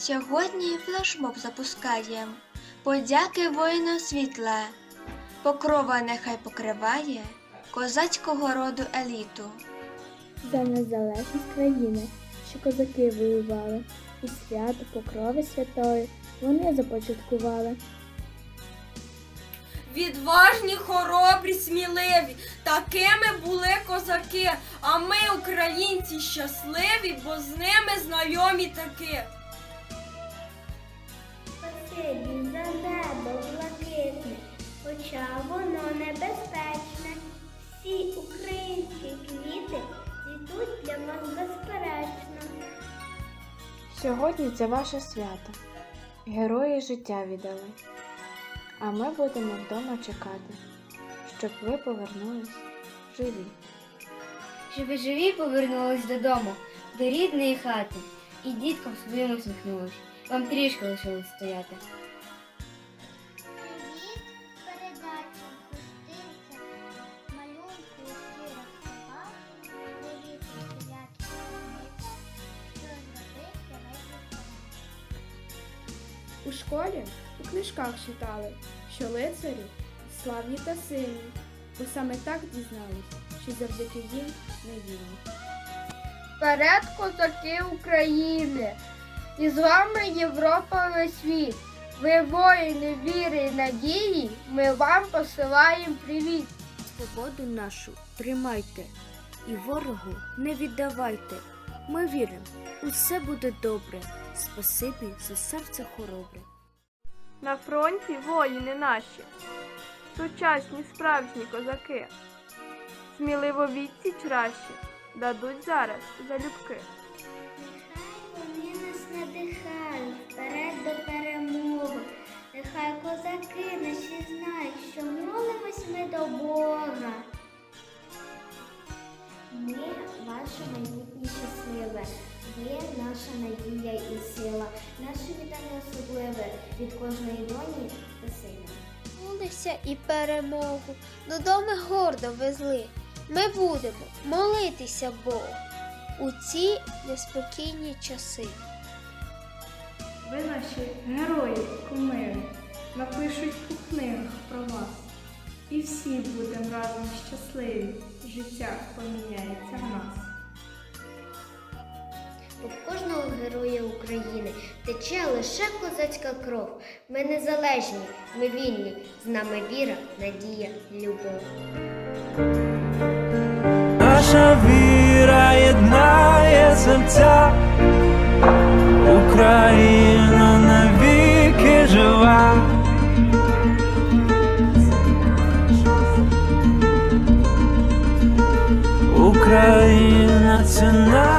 Сьогодні флешмоб запускаєм. Подяки воїну світла. Покрова нехай покриває козацького роду еліту. За незалежність країни, що козаки воювали, і свято покрови святої вони започаткували. Відважні, хоробрі, сміливі, такими були козаки, а ми, українці, щасливі, бо з ними знайомі таки. Спасибі за небо блакитне, хоча воно небезпечне. Всі українські квіти цвітуть для вас безперечно. Сьогодні це ваше свято. Герої життя віддали. А ми будемо вдома чекати, щоб ви повернулись живі. Щоб ви живі повернулись додому, до рідної хати, і діткам своїм усміхнулись. Вам трішки лишилось стояти. Привіт, передача гостинця, малюнку щиро слова. Помните, що зробив для. У школі у книжках читали, що лицарі славні та сильні, бо саме так дізнались, що завдяки їм ми вільні. Вперед, козаки України! І з вами Європа весь світ. Ви воїни віри і надії, ми вам посилаємо привіт. Свободу нашу тримайте і ворогу не віддавайте. Ми віримо, усе буде добре. Спасибі за серце хоробре. На фронті воїни наші, сучасні справжні козаки, сміливо відсіч раші дадуть зараз залюбки. Нехай вперед до перемоги. Нехай козаки наші знають, що молимось ми до Бога. Ми ваше майбутнє щасливе, ви наша надія і сила, наше вітання особливе від кожної доні та сина. Молися і перемогу додому гордо везли. Ми будемо молитися Богу у ці неспокійні часи. Ви наші герої, кумири, напишуть у книгах про вас. І всі будемо разом щасливі, життя поміняється в нас. Бо кожного героя України тече лише козацька кров. Ми незалежні, ми вільні, з нами віра, надія, любов. Наша віра єднає серця, Україна це наша.